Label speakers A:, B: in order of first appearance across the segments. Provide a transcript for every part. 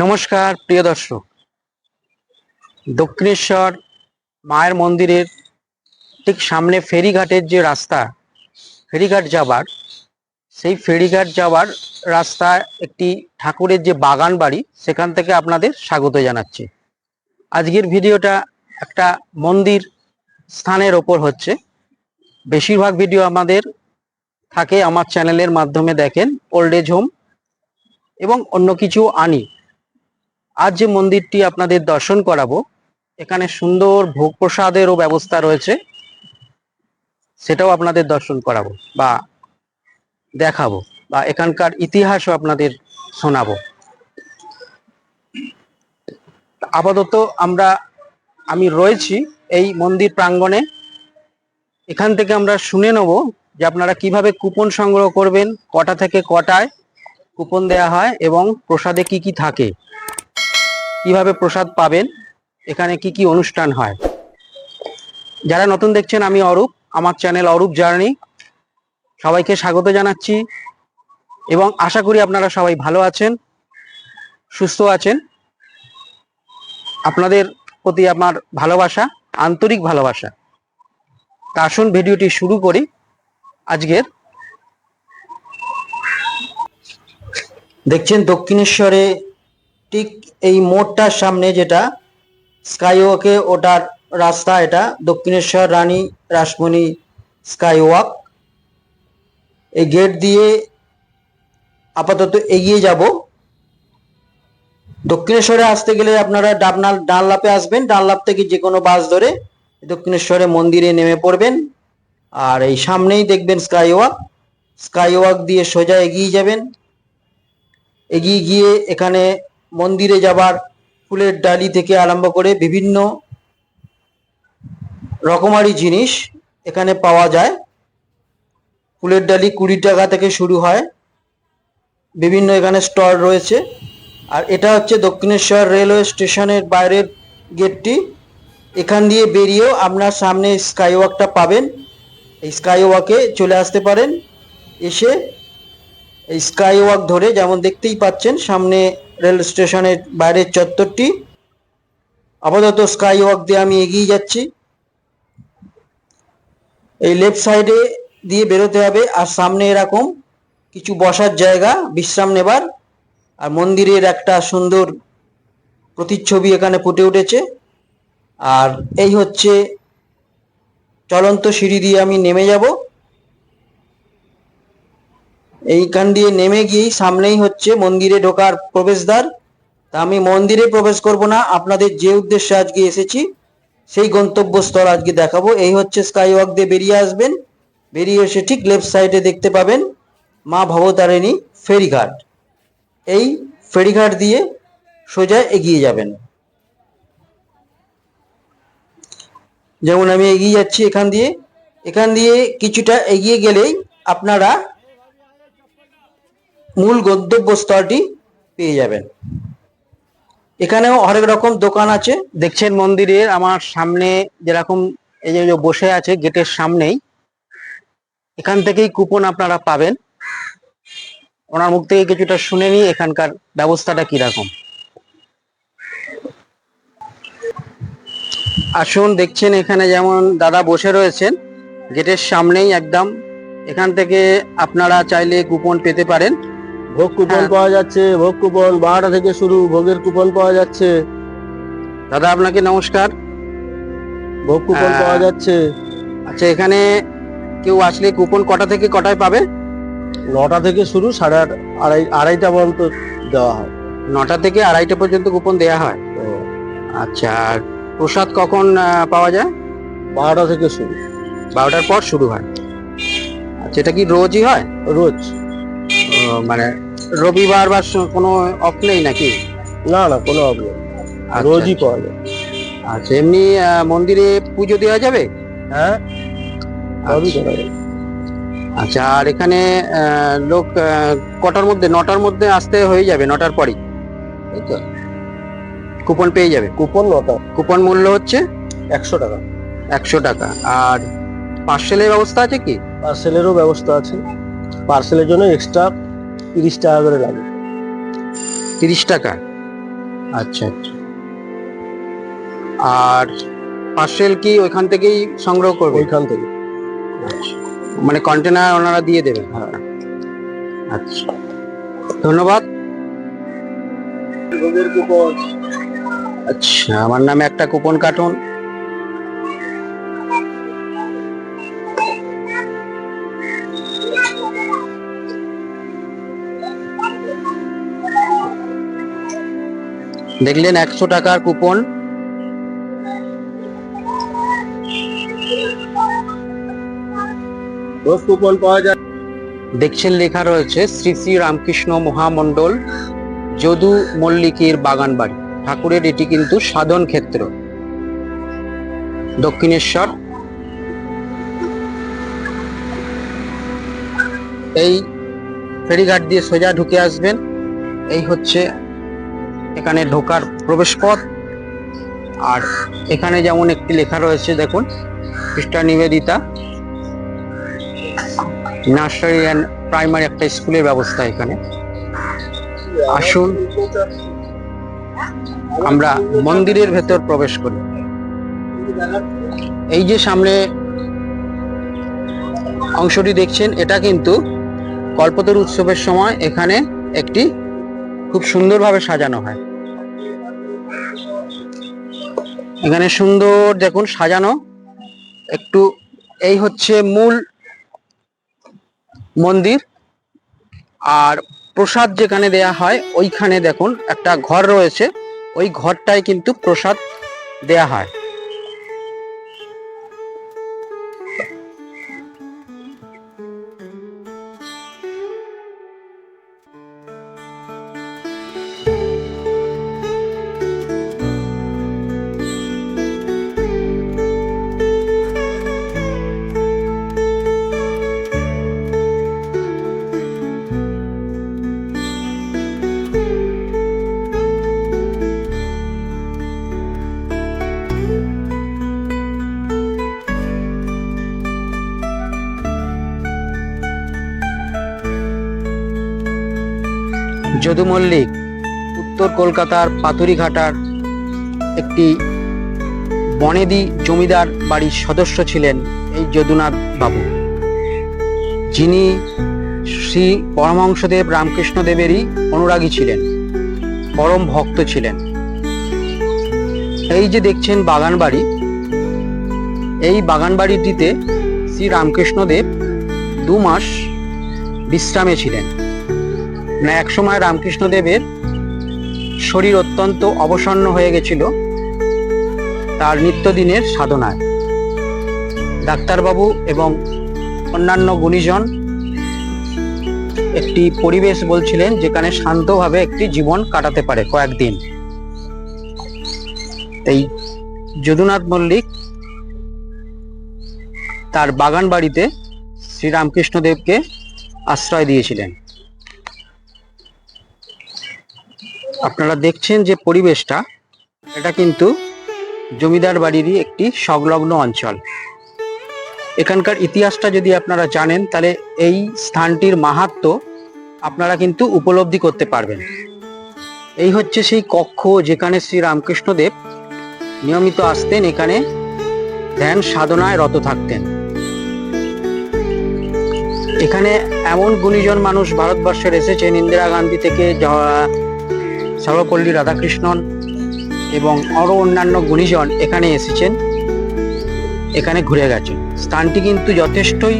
A: নমস্কার, প্রিয় দর্শক। দক্ষিণেশ্বর মায়ের মন্দিরের ঠিক সামনে ফেরিঘাটের যে রাস্তা, ফেরিঘাট যাবার, সেই ফেরিঘাট যাবার রাস্তা একটি ঠাকুরের যে বাগান বাড়ি, সেখান থেকে আপনাদের স্বাগত জানাচ্ছি। আজকের ভিডিওটা একটা মন্দির স্থানের ওপর হচ্ছে। বেশিরভাগ ভিডিও আমাদের থাকে আমার চ্যানেলের মাধ্যমে দেখেন, ওল্ড এজ হোম এবং অন্য কিছু আনি। আজ যে মন্দিরটি আপনাদের দর্শন করাবো, এখানে সুন্দর ভোগ প্রসাদেরও ব্যবস্থা রয়েছে। সেটাও আপনাদের দর্শন করাবো বা দেখাবো বা এখানকার ইতিহাসও আপনাদের শোনাবো। আপাতত আমরা, আমি রয়েছি এই মন্দির প্রাঙ্গণে। এখান থেকে আমরা শুনে নেব যে আপনারা কীভাবে কুপন সংগ্রহ করবেন, কটা থেকে কটায় কুপন দেয়া হয় এবং প্রসাদে কি কি থাকে। কীভাবে প্রসাদ পাবেন? এখানে কি কি অনুষ্ঠান হয়? যারা নতুন দেখছেন, আমি অরূপ, আমার চ্যানেল অরূপ জার্নি। সবাইকে স্বাগত জানাচ্ছি এবং আশা করি আপনারা সবাই ভালো আছেন, সুস্থ আছেন। আপনাদের প্রতি আমার ভালোবাসা, আন্তরিক ভালোবাসা। তা আসুন ভিডিওটি শুরু করি আজকের। দেখছেন দক্ষিণেশ্বরে ঠিক এই মোড়টার সামনে যেটা, স্কাইওয়াকে ওটার রাস্তা এটা, দক্ষিণেশ্বর রানী রাসমণি স্কাইওয়াক। এই গেট দিয়ে আপাতত এগিয়ে যাব। দক্ষিণেশ্বরে আসতে গেলে আপনারা ডাবনাল ডানলাপে আসবেন। ডানলাপ থেকে যে কোনো বাস ধরে দক্ষিণেশ্বরে মন্দিরে নেমে পড়বেন। আর এই সামনেই দেখবেন স্কাইওয়াক। স্কাইওয়াক দিয়ে সোজা এগিয়ে যাবেন। এগিয়ে গিয়ে এখানে মন্দিরে যাবার, ফুলের ডালি থেকে আরম্ভ করে বিভিন্ন রকমারি জিনিস এখানে পাওয়া যায়। ফুলের ডালি কুড়ি টাকা থেকে শুরু হয়। বিভিন্ন এখানে স্টল রয়েছে। আর এটা হচ্ছে দক্ষিণেশ্বর রেলওয়ে স্টেশনের বাইরের গেটটি। এখান দিয়ে বেরিয়েও আপনার সামনে স্কাইওয়াকটা পাবেন। এই স্কাইওয়াকে চলে আসতে পারেন। এসে এই স্কাইওয়াক ধরে যেমন দেখতেই পাচ্ছেন, সামনে রেল স্টেশনের বাইরের চত্বরটি। আপাতত স্কাইওয়াক দিয়ে আমি এগিয়ে যাচ্ছি। এই লেফট সাইডে দিয়ে বেরোতে হবে আর সামনে এরকম কিছু বসার জায়গা, বিশ্রাম নেবার। আর মন্দিরের একটা সুন্দর প্রতিচ্ছবি এখানে ফুটে উঠেছে। আর এই হচ্ছে চলন্ত সিঁড়ি দিয়ে আমি নেমে যাব। এইখান দিয়ে নেমে গিয়েই সামনেই হচ্ছে মন্দিরে ঢোকার প্রবেশদ্বার। তা আমি মন্দিরে প্রবেশ করব না, আপনাদের যে উদ্দেশ্যে আজকে এসেছি, সেই গন্তব্যস্থল আজকে দেখাবো। এই হচ্ছে স্কাই ওয়াক দিয়ে বেরিয়ে আসবেন। বেরিয়ে এসে ঠিক লেফট সাইডে দেখতে পাবেন মা ভবতারিণী ফেরিঘাট। এই ফেরিঘাট দিয়ে সোজা এগিয়ে যাবেন। যেমন আমি এগিয়ে যাচ্ছি এখান দিয়ে এখান দিয়ে কিছুটা এগিয়ে গেলেই আপনারা মূল গন্তব্যস্থলটি পেয়ে যাবেন। এখানেও হরেক রকম দোকান আছে। দেখছেন মন্দিরের আমার সামনে যেরকম এই যে বসে আছে গেটের সামনেই। এখান থেকেই কুপন আপনারা পাবেন। ওনার মুখ থেকে কিছুটা শুনে নিই এখানকার ব্যবস্থাটা কীরকম। আসুন, দেখছেন এখানে যেমন দাদা বসে রয়েছেন, গেটের সামনেই একদম। এখান থেকে আপনারা চাইলে কুপন পেতে পারেন।
B: ভোগ কুপন
A: হ্যাঁ।
B: পাওয়া যাচ্ছে ভোগ কুপন বারোটা থেকে শুরু ভোগের কুপন পাওয়া যাচ্ছে।
A: দাদা আপনাকে নমস্কার।
B: ভোগ কুপন
A: হ্যাঁ।
B: পাওয়া যাচ্ছে।
A: আচ্ছা এখানে কেউ আসলে কুপন কটা থেকে কটায় পাবে?
B: নটা থেকে শুরু সাড়ে আড়াই আড়াইটা পর্যন্ত দেওয়া হয়।
A: নটা থেকে আড়াইটা পর্যন্ত কুপন দেয়া হয়? আচ্ছা আর প্রসাদ কখন পাওয়া যায়?
B: বারোটা থেকে শুরু।
A: বারোটার পর শুরু হয়। আচ্ছা এটা কি রোজই হয়?
B: রোজ।
A: মানে রবিবার বা কোনো অফ নেই নাকি?
B: না না কোনো প্রবলেম
A: আচ্ছা,
B: রোজই
A: আচ্ছা।
B: পাওয়া যায়।
A: আচ্ছা এমনি মন্দিরে পুজো দেওয়া যাবে?
B: হ্যাঁ।
A: আচ্ছা। আচ্ছা আর এখানে লোক কটার মধ্যে নটার মধ্যে আসতে হয়ে যাবে নটার পরই? কুপন পেয়ে যাবে?
B: কুপন নটা।
A: কুপন মূল্য হচ্ছে?
B: একশো টাকা।
A: একশো টাকা। আর পার্সেলের ব্যবস্থা আছে কি?
B: পার্সেলেরও ব্যবস্থা আছে। পার্সেলের জন্য এক্সট্রা তিরিশ টাকা করে লাগে।
A: তিরিশ টাকা? আচ্ছা আচ্ছা। আর পার্সেল কি ওইখান থেকেই সংগ্রহ করবে?
B: ওইখান থেকে।
A: মানে কন্টেনার ওনারা দিয়ে দেবে?
B: হ্যাঁ।
A: আচ্ছা। ধন্যবাদ। আচ্ছা আমার নামে একটা কুপন কাটুন। দেখলেন একশো টাকার কুপন।
B: কুপন পাওয়া যায়।
A: দেখছেন লেখা রয়েছে শ্রী শ্রী রামকৃষ্ণ মহামণ্ডল যদু মল্লিকের বাগান বাড়ি। ঠাকুরের এটি কিন্তু সাধন ক্ষেত্র। দক্ষিণেশ্বর। এই ফেরিঘাট দিয়ে সোজা ঢুকে আসবেন। এই হচ্ছে এখানে ঢোকার প্রবেশ পথ আর এখানে যেমন একটি লেখা রয়েছে, দেখুন sister Nivedita. Nursery and primary একটা স্কুলের ব্যবস্থা এখানে। আসুন, আমরা মন্দিরের ভেতর প্রবেশ করি। এই যে সামনে অংশটি দেখছেন, এটা কিন্তু কল্পতরু উৎসবের সময় এখানে একটি খুব সুন্দরভাবে সাজানো হয়। এখানে সুন্দর দেখুন সাজানো। একটু এই হচ্ছে মূল মন্দির। আর প্রসাদ যেখানে দেয়া হয়, ওইখানে দেখুন একটা ঘর রয়েছে। ওই ঘরটায় কিন্তু প্রসাদ দেয়া হয়। যদু মল্লিক উত্তর কলকাতার পাতুরিঘাটার একটি বনেদি জমিদার বাড়ির সদস্য ছিলেন এই যদুনাথ বাবু। যিনি শ্রী পরমহংসদেব রামকৃষ্ণদেবেরই অনুরাগী ছিলেন, পরম ভক্ত ছিলেন। এই যে দেখছেন বাগান বাড়ি, এই বাগান বাড়িটিতে শ্রী রামকৃষ্ণদেব দু মাস বিশ্রামে ছিলেন। মানে একসময় রামকৃষ্ণদেবের শরীর অত্যন্ত অবসন্ন হয়ে গেছিল তার নিত্যদিনের সাধনায়। ডাক্তারবাবু এবং অন্যান্য গুণীজন একটি পরিবেশ বলছিলেন যেখানে শান্তভাবে একটি জীবন কাটাতে পারে কয়েকদিন। এই যদুনাথ মল্লিক তার বাগান বাড়িতে শ্রীরামকৃষ্ণদেবকে আশ্রয় দিয়েছিলেন। আপনারা দেখছেন যে পরিবেশটা, এটা কিন্তু জমিদার বাড়িরই একটি সংলগ্ন অঞ্চল। এখানকার ইতিহাসটা যদি আপনারা জানেন, তাহলে এই স্থানটির মাহাত্ম আপনারা কিন্তু উপলব্ধি করতে পারবেন। এই হচ্ছে সেই কক্ষ যেখানে শ্রী রামকৃষ্ণদেব নিয়মিত আসতেন, এখানে ধ্যান সাধনায় রত থাকতেন। এখানে এমন গুণীজন মানুষ ভারতবর্ষের এসেছেন, ইন্দিরা গান্ধী থেকে সর্বপল্লী রাধাকৃষ্ণন এবং আরও অন্যান্য গুণীজন এখানে এসেছেন, এখানে ঘুরে গেছেন। স্থানটি কিন্তু যথেষ্টই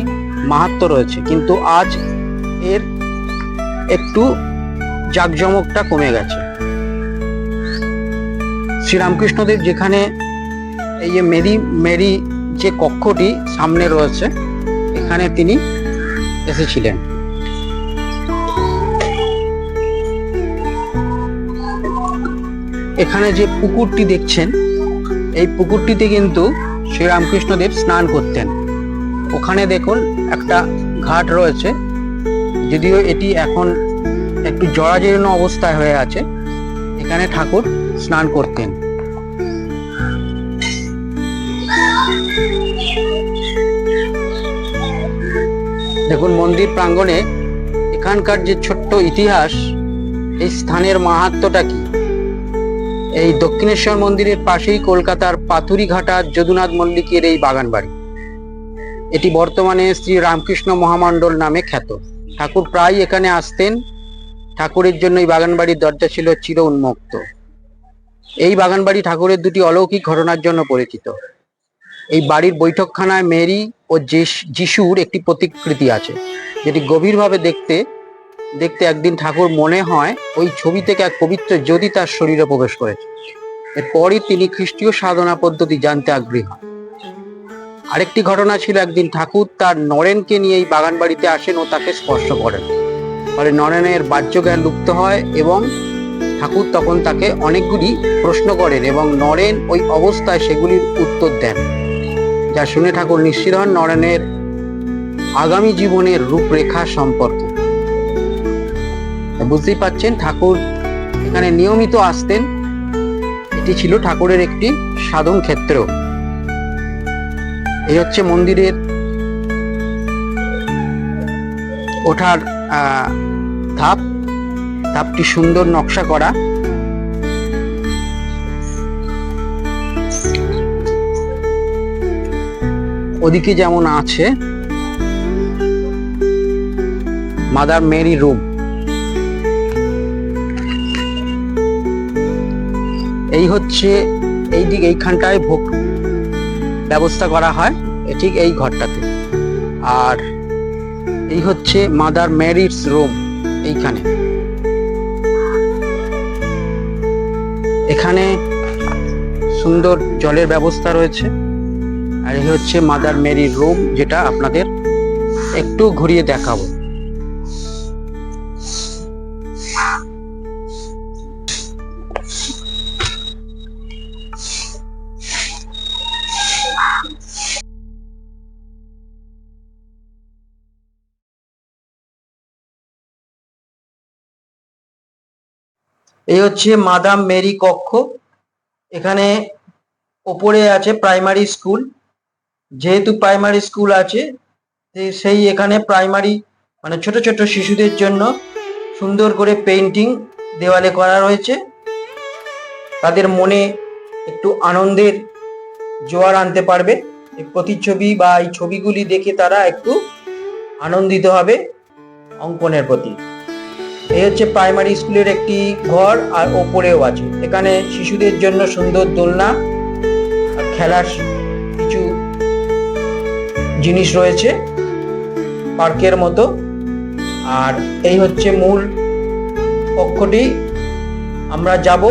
A: মাহাত্ম রয়েছে, কিন্তু আজ এর একটু জাঁকজমকটা কমে গেছে। শ্রীরামকৃষ্ণদেব যেখানে এই যে মেরি মেরি যে কক্ষটি সামনে রয়েছে, এখানে তিনি এসেছিলেন। এখানে যে পুকুরটি দেখছেন, এই পুকুরটিতে কিন্তু শ্রীরামকৃষ্ণদেব স্নান করতেন। ওখানে দেখুন একটা ঘাট রয়েছে, যদিও এটি এখন একটু জরাজীর্ণ অবস্থায় হয়ে আছে। এখানে ঠাকুর স্নান করতেন। দেখুন মন্দির প্রাঙ্গণে এখানকার যে ছোট্ট ইতিহাস, এই স্থানের মাহাত্মটা কি? এই দক্ষিণেশ্বর মন্দিরের পাশেই কলকাতার পাথুরিঘাটা যদুনাথ মল্লিকের এই বাগান বাড়ি এটি বর্তমানে শ্রী রামকৃষ্ণ মহামণ্ডল নামে খ্যাত। ঠাকুর প্রায় এখানে আসতেন। ঠাকুরের জন্য এই বাগান বাড়ির দরজা ছিল চির উন্মুক্ত। এই বাগান বাড়ি ঠাকুরের দুটি অলৌকিক ঘটনার জন্য পরিচিত। এই বাড়ির বৈঠকখানায় মেরি ও যিশ- যিশুর একটি প্রতিকৃতি আছে, যেটি গভীরভাবে দেখতে দেখতে একদিন ঠাকুর মনে হয় ওই ছবি থেকে এক পবিত্র জ্যোতি তার শরীরে প্রবেশ করেছে। এরপরই তিনি খ্রিস্টীয় সাধনা পদ্ধতি জানতে আগ্রহী হন। আরেকটি ঘটনা ছিল একদিন ঠাকুর তার নরেনকে নিয়ে এই বাগান বাড়িতে আসেন ও তাকে স্পর্শ করেন। ফলে নরেনের বাহ্য জ্ঞান লুপ্ত হয় এবং ঠাকুর তখন তাকে অনেকগুলি প্রশ্ন করেন এবং নরেন ওই অবস্থায় সেগুলির উত্তর দেন, যা শুনে ঠাকুর নিশ্চিত হন নরেনের আগামী জীবনের রূপরেখা সম্পর্কে। বুঝতেই পাচ্ছেন, ঠাকুর এখানে নিয়মিত আসতেন। এটি ছিল ঠাকুরের একটি সাধন ক্ষেত্র। এই হচ্ছে মন্দিরের ওঠার ধাপ। ধাপটি সুন্দর নকশা করা। ওদিকে যেমন আছে, মাদার মেরি রুম এই হচ্ছে, এই দিক এইখানটায় ভোগ ব্যবস্থা করা হয় ঠিক এই ঘরটাতে। আর এই হচ্ছে মাদার ম্যারিডস রুম এইখানে। এখানে সুন্দর জলের ব্যবস্থা রয়েছে। আর এই হচ্ছে মাদার মেরির রুম, যেটা আপনাদের একটু ঘুরিয়ে দেখাবো। এই হচ্ছে মাদাম মেরি কক্ষ। এখানে ওপরে আছে প্রাইমারি স্কুল। যেহেতু প্রাইমারি স্কুল আছে সেই এখানে প্রাইমারি মানে ছোট ছোট শিশুদের জন্য সুন্দর করে পেইন্টিং দেওয়ালে করা রয়েছে। তাদের মনে একটু আনন্দের জোয়ার আনতে পারবে। এই প্রতিচ্ছবি বা এই ছবিগুলি দেখে তারা একটু আনন্দিত হবে অঙ্কনের প্রতি। এই হচ্ছে প্রাইমারি স্কুলের একটি ঘর আর ওপরেও আছে। এখানে শিশুদের জন্য সুন্দর দোলনা খেলার কিছু জিনিস রয়েছে পার্কের মতো। আর এই হচ্ছে মূল কক্ষটি। আমরা যাব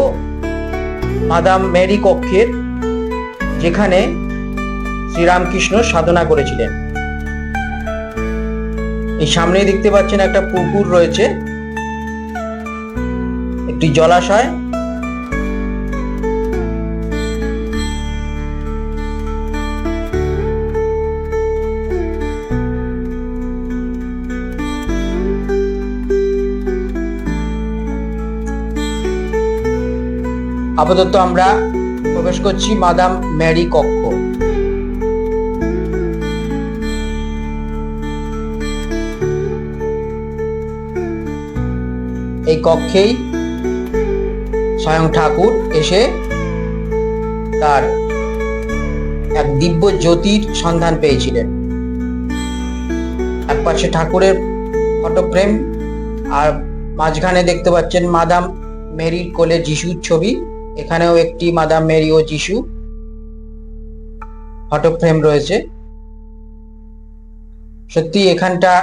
A: মাদাম মেরি কক্ষের, যেখানে শ্রীরামকৃষ্ণ সাধনা করেছিলেন। এই সামনেই দেখতে পাচ্ছেন একটা পুকুর রয়েছে। একটি জলাশয়। আপাতত আমরা প্রবেশ করছি মাদাম ম্যারি কক্ষ। এই কক্ষেই স্বয়ং ঠাকুর এসে তার এক দিব্য জ্যোতির সন্ধান পেয়েছিলেন। এক পাশে ঠাকুরের ফটো ফ্রেম আর মাঝখানে দেখতে পাচ্ছেন মাদাম মেরির কোলে যিশুর ছবি। এখানেও একটি মাদাম মেরি ও যিশু ফটো ফ্রেম রয়েছে। সত্যি এখানটা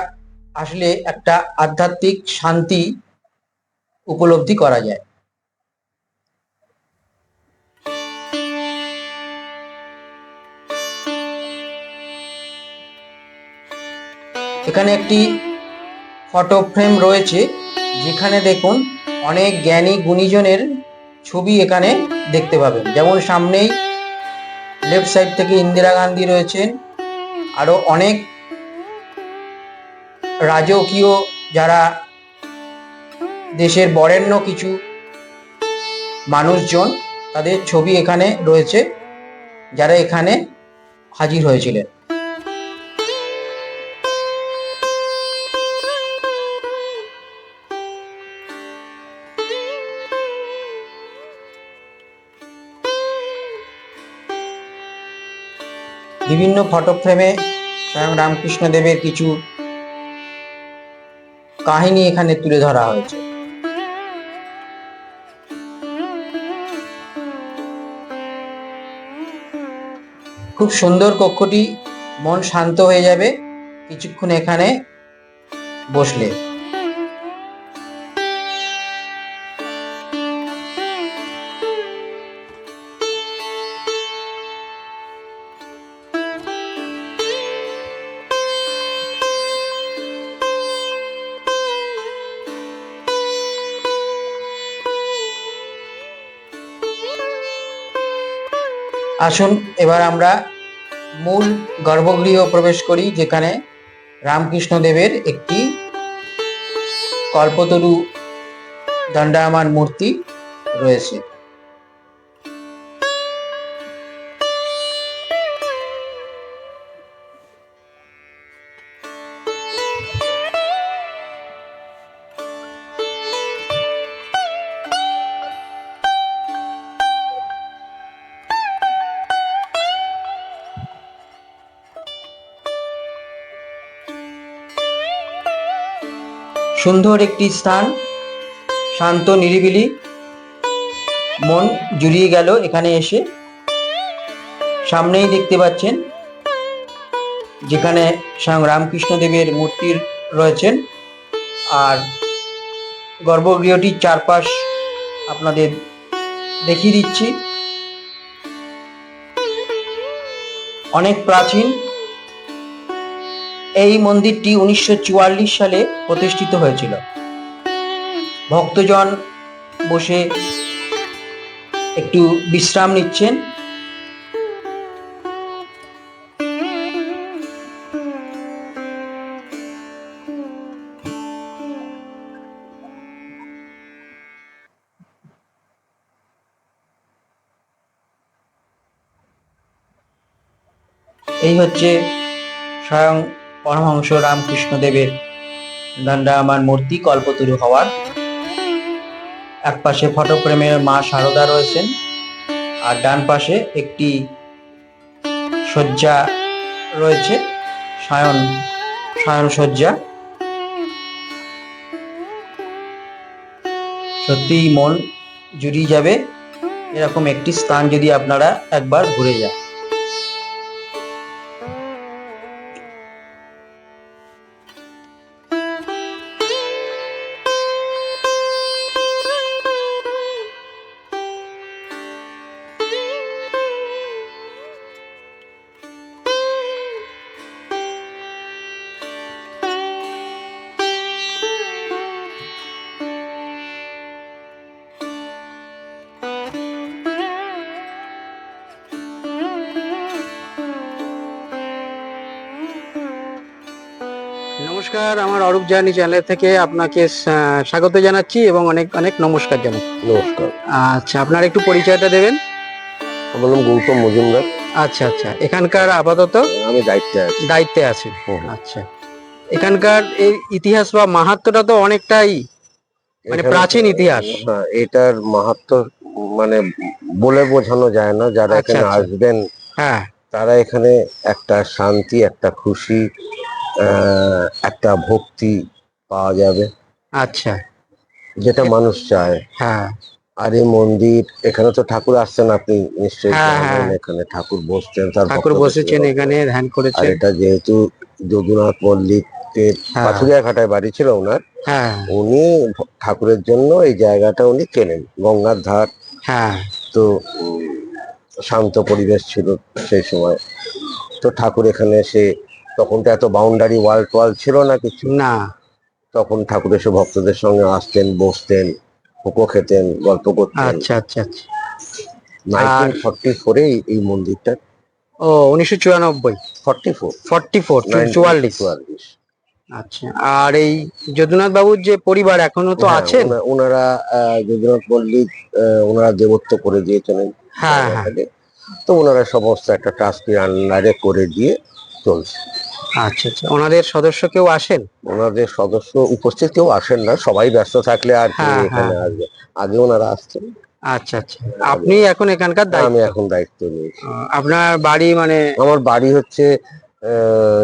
A: আসলে একটা আধ্যাত্মিক শান্তি উপলব্ধি করা যায়। এখানে একটি ফটো ফ্রেম রয়েছে, যেখানে দেখুন অনেক জ্ঞানী গুণীজনের ছবি এখানে দেখতে পাবেন। যেমন সামনেই লেফট সাইড থেকে ইন্দিরা গান্ধী রয়েছেন, আরও অনেক রাজকীয় যারা দেশের বরেণ্য কিছু মানুষজন তাদের ছবি এখানে রয়েছে, যারা এখানে হাজির হয়েছিলেন। বিভিন্ন ফটো ফ্রেমে স্বয়ং রামকৃষ্ণ দেবের কিছু কাহিনী এখানে তুলে ধরা হয়েছে। খুব সুন্দর কক্ষটি, মন শান্ত হয়ে যাবে, কিছুক্ষণ এখানে বসলে। আসুন, এবার আমরা মূল গর্ভগৃহ প্রবেশ করি, যেখানে রামকৃষ্ণ দেবের একটি কল্পতরু দণ্ডায়মান মূর্তি রয়েছে। সুন্দর একটি স্থান। শান্ত, নিরিবিলি। মন জুড়িয়ে গেল এখানে এসে। সামনেই দেখতে পাচ্ছেন, যেখানে স্বয়ং রামকৃষ্ণ দেবের মূর্তি রয়েছেন। আর গর্ভগৃহটির চারপাশ আপনাদের দেখিয়ে দিচ্ছি। অনেক প্রাচীন এই মন্দিরটি উনিশশো চুয়াল্লিশ সালে প্রতিষ্ঠিত হয়েছিল। ভক্তজন বসে একটু বিশ্রাম নিচ্ছেন। এই হচ্ছে স্বয়ং পরমহংস রামকৃষ্ণ দেবের দণ্ডায়মান মূর্তি কল্পতরু হওয়ার। এক পাশে ফটোফ্রেমের মা শারদা রয়েছেন, আর ডান পাশে একটি শয্যা রয়েছে, সায়ন সায়ন শয্যা। সত্যিই মন জুড়িয়ে যাবে, এরকম একটি স্থান যদি আপনারা একবার ঘুরে যান। নমস্কার আমার অরূপ জার্নি চ্যানেল থেকে আপনাকে স্বাগত জানাচ্ছি এবং অনেক অনেক নমস্কার জানাই।
B: নমস্কার।
A: আচ্ছা আপনার একটু পরিচয়টা দেবেন?
B: আমার নাম গৌতম মজুমদার।
A: আচ্ছা আচ্ছা এখানকার আপাতত?
B: আমি দায়িত্বে আছি।
A: দায়িত্বে আছেন
B: হুম।
A: আচ্ছা এখানকার এই ইতিহাস বা মাহাত্মটা তো অনেকটাই মানে প্রাচীন ইতিহাস।
B: হ্যাঁ এটার মাহাত্ম মানে বলে বোঝানো যায় না। যারা
A: আচ্ছা,
B: এখানে
A: আচ্ছা।
B: আসবেন
A: হ্যাঁ।
B: তারা এখানে একটা শান্তি একটা খুশি একটা ভক্তি পাওয়া যাবে।
A: আচ্ছা।
B: যেটা মানুষ চায়।
A: হ্যাঁ।
B: আর এই মন্দির এখানে তো ঠাকুর আসছেন আপনি নিশ্চয়ই
A: হ্যাঁ,
B: জানেন
A: হ্যাঁ।
B: এখানে ঠাকুর বসছেন তার
A: ঠাকুর
B: ভক্তদের
A: বসেছেন এখানে ধ্যান
B: আর
A: করেছেন
B: এটা যেহেতু যদুনাথ মল্লিকের
A: হ্যাঁ।
B: পাথুরিয়া ঘাটায় বাড়ি ছিল ওনার
A: হ্যাঁ।
B: উনি ভ- ঠাকুরের জন্য এই জায়গাটা উনি কেনেন গঙ্গার ধার।
A: হ্যাঁ।
B: তো উম, শান্ত পরিবেশ ছিল সেই সময়। তো ঠাকুর এখানে এসে তখন তো এত বাউন্ডারি ওয়াল টোয়াল ছিল না কিছু।
A: না।
B: তখন ঠাকুর এসে ভক্তদের সঙ্গে আসতেন বসতেন ভোগও খেতেন গল্প করতেন।
A: আচ্ছা আচ্ছা আচ্ছা।
B: নাইনটিন ফর্টি ফোরে এই মন্দিরটা?
A: ও উনিশশো চুরানব্বই।
B: ফর্টি ফোর
A: ফর্টি ফোর চুয়াল্লিশ।
B: চুয়াল্লিশ।
A: আচ্ছা আর এই যদুনাথ বাবুর যে পরিবার এখনও তো
B: হ্যাঁ,
A: আছেন?
B: ওনারা যদুনাথ আহ, ওনারা দেবত্ব করে দিয়েছেন
A: হ্যাঁ হ্যাঁ।
B: তো ওনারা সমস্ত একটা ট্রাস্টের আন্ডারে করে দিয়ে চলছে।
A: আচ্ছা আচ্ছা। ওনাদের সদস্য কেউ আসেন?
B: ওনাদের সদস্য উপস্থিত কেউ আসেন না সবাই ব্যস্ত থাকলে আর কি
A: হ্যাঁ,
B: এখানে
A: হ্যাঁ।
B: আসবে। আগে ওনারা আসতেন।
C: আচ্ছা আচ্ছা। আপনি এখন এখানকার দায়িত্ব?
B: আমি এখন দায়িত্ব নিয়েছি।
C: আহ, আপনার বাড়ি মানে?
B: আমার বাড়ি হচ্ছে আহ,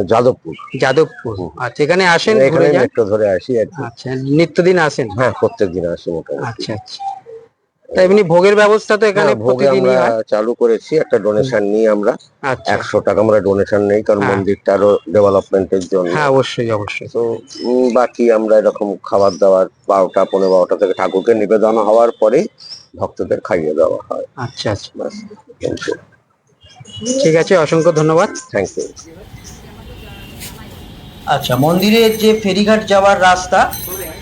B: যাদবপুর।
C: যাদবপুর। আচ্ছা এখানে আসেন
B: এখানে
C: যান?
B: মেট্রো ধরে আসি আর কি।
C: আচ্ছা নিত্যদিন আসেন?
B: হ্যাঁ প্রত্যেক দিন আসি মোটামুটি।
C: আচ্ছা আচ্ছা। এমনি ভোগের ব্যবস্থা তো এখানে
B: ভোগে আমরা চালু করেছি একটা ডোনেশন নিই আমরা।
C: আচ্ছা।
B: একশো টাকা আমরা ডোনেশন নেই কারণ
C: হ্যাঁ।
B: মন্দিরটারও ডেভেলপমেন্টের জন্য।
C: হ্যাঁ অবশ্যই অবশ্যই।
B: তো বাকি আমরা এরকম খাবার দাবার বারোটা পনেরো বারোটা থেকে ঠাকুরকে নিবেদন হওয়ার পরে ভক্তদের খাইয়ে দেওয়া হয়।
C: আচ্ছা আচ্ছা। ঠিক আছে অসংখ্য ধন্যবাদ।
B: থ্যাংক ইউ
C: আচ্ছা মন্দিরের যে ফেরিঘাট যাওয়ার রাস্তা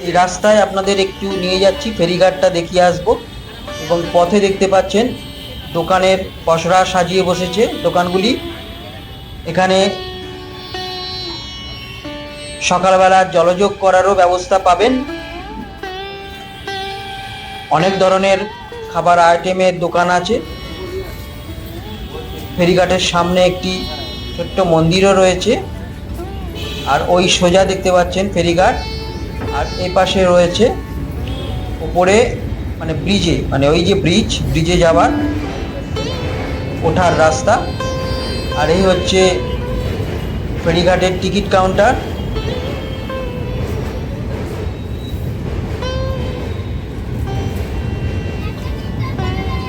C: এই রাস্তায় আপনাদের একটু নিয়ে যাচ্ছি ফেরিঘাটটা দেখিয়ে আসব। এবং পথে দেখতে পাচ্ছেন দোকানের পসরা সাজিয়ে বসেছে দোকানগুলি। এখানে সকালবেলা জলযোগ করারও ব্যবস্থা পাবেন। অনেক ধরনের খাবার আইটেমের দোকান আছে। ফেরিঘাটের সামনে একটি ছোট্ট মন্দিরও রয়েছে। আর ওই সোজা দেখতে পাচ্ছেন ফেরিঘাট। আর এই পাশে রয়েছে উপরে মানে ব্রিজে মানে ওই যে ব্রিজ ব্রিজে যাওয়ার ওঠার রাস্তা। আর এই হচ্ছে ফেরিঘাটের টিকিট কাউন্টার।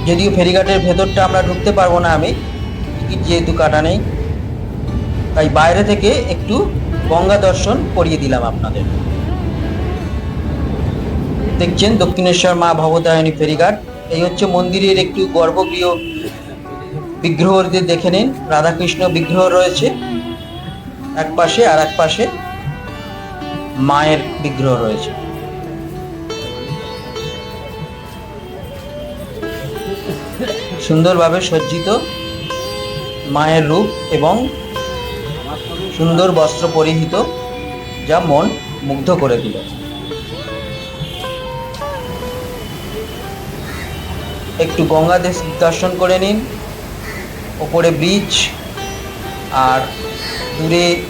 C: যদিও ফেরিঘাটের ভেতরটা আমরা ঢুকতে পারব না আমি, টিকিট যেহেতু কাটা নেই। তাই বাইরে থেকে একটু গঙ্গা দর্শন করিয়ে দিলাম আপনাদের। দেখছেন দক্ষিণেশ্বর মা ভবতারিণী ফেরিঘাট। এই হচ্ছে মন্দিরের একটি গর্ভগৃহ বিগ্রহদের দেখে নিন। রাধাকৃষ্ণ বিগ্রহ রয়েছে এক পাশে আর এক পাশে মায়ের বিগ্রহ রয়েছে। সুন্দরভাবে সজ্জিত মায়ের রূপ এবং সুন্দর বস্ত্র পরিহিত যা মন মুগ্ধ করে দিল। একটু গঙ্গা দেশ- দর্শন করে নিন। ওপরে ব্রিজ আর দূরে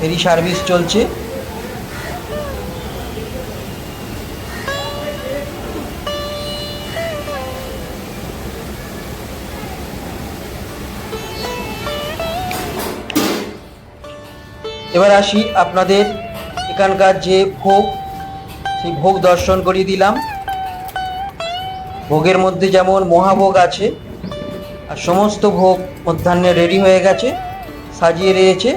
C: ফেরি সার্ভিস চলছে। এবার আসি আপনাদের এখানকার যে ভোগ, সেই ভোগ দর্শন করিয়ে দিলাম। ভোগের মধ্যে যেমন মহাভোগ আছে, আর সমস্ত ভোগ মধ্যাহ্নে রেডি হয়ে গেছে, সাজিয়ে রয়েছে।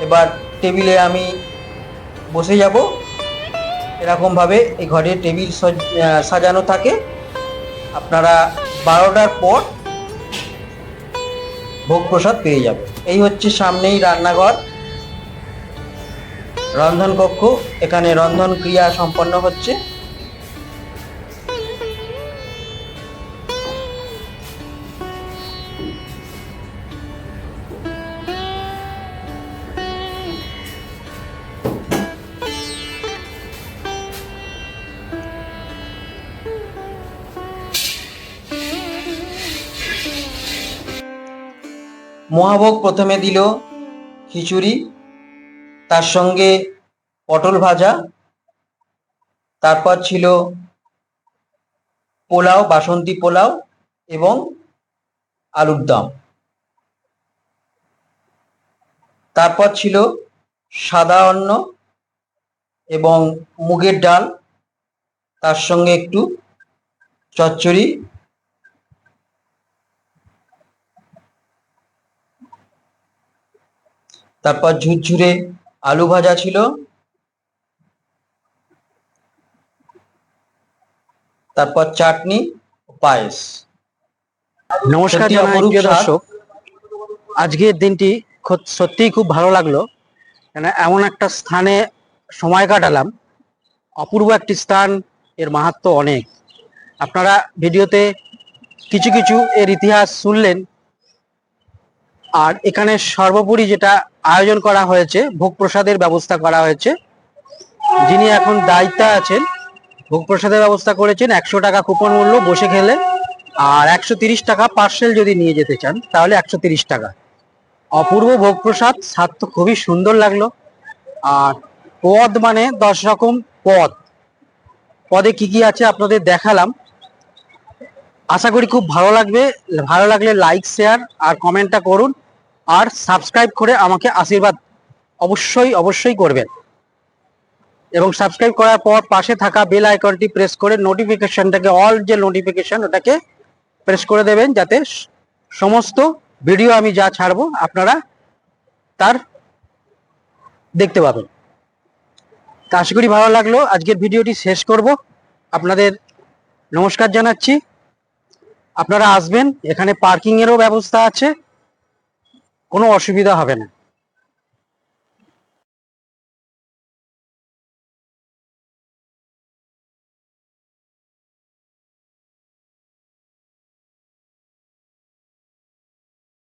C: এবার টেবিলে আমি বসে যাব। এরকমভাবে এই ঘরে টেবিল সজ- সাজানো থাকে। আপনারা বারোটার পর ভোগ প্রসাদ পেয়ে যাবে এই হচ্ছে সামনেই রান্নাঘর। রন্ধন কক্ষ, এখানে রন্ধন ক্রিয়া সম্পন্ন হচ্ছে। মহাভোগ প্রথমে দিল খিচুড়ি, তার সঙ্গে পটল ভাজা, তারপর ছিল পোলাও, বাসন্তী পোলাও এবং আলুর দম। তারপর ছিল সাদা অন্ন এবং মুগের ডাল, তার সঙ্গে একটু চচ্চড়ি তারপর ঝুরঝুরে আলু ভাজা ছিল। তারপর চাটনি পায়েস।
A: নমস্কার
C: সত্যি
A: জানাই প্রিয় দর্শক। আজকের দিনটি সত্যিই খুব ভালো লাগল। কেন এমন একটা স্থানে সময় কাটালাম। অপূর্ব একটি স্থান এর মাহাত্ম্য অনেক। আপনারা ভিডিওতে কিছু কিছু এর ইতিহাস শুনলেন। আর এখানে সর্বোপরি যেটা আয়োজন করা হয়েছে, ভোগ প্রসাদের ব্যবস্থা করা হয়েছে। যিনি এখন দায়িত্বে আছেন, ভোগ প্রসাদের ব্যবস্থা করেছেন, একশো টাকা কুপন মূল্য বসে খেলে, আর একশো তিরিশ টাকা পার্সেল যদি নিয়ে যেতে চান, তাহলে একশো তিরিশ টাকা। অপূর্ব ভোগ প্রসাদ, স্বাদ তো খুবই সুন্দর লাগল। আর পদ মানে দশ রকম পদ। পদে কি কি আছে আপনাদের দেখালাম। আশা করি খুব ভালো লাগবে। ভালো লাগলে লাইক শেয়ার আর কমেন্টটা করুন। আর সাবস্ক্রাইব করে আমাকে আশীর্বাদ অবশ্যই অবশ্যই করবেন। এবং সাবস্ক্রাইব করার পর পাশে থাকা বেল আইকনটি প্রেস করে নোটিফিকেশনটাকে অল যে নোটিফিকেশন ওটাকে প্রেস করে দেবেন যাতে সমস্ত ভিডিও আমি যা ছাড়বো আপনারা তার দেখতে পাবেন। তা আশা করি ভালো লাগল। আজকের ভিডিওটি শেষ করব। আপনাদের নমস্কার জানাচ্ছি। আপনারা আসবেন, এখানে পার্কিং এরও ব্যবস্থা আছে। কোনো অসুবিধা হবে না।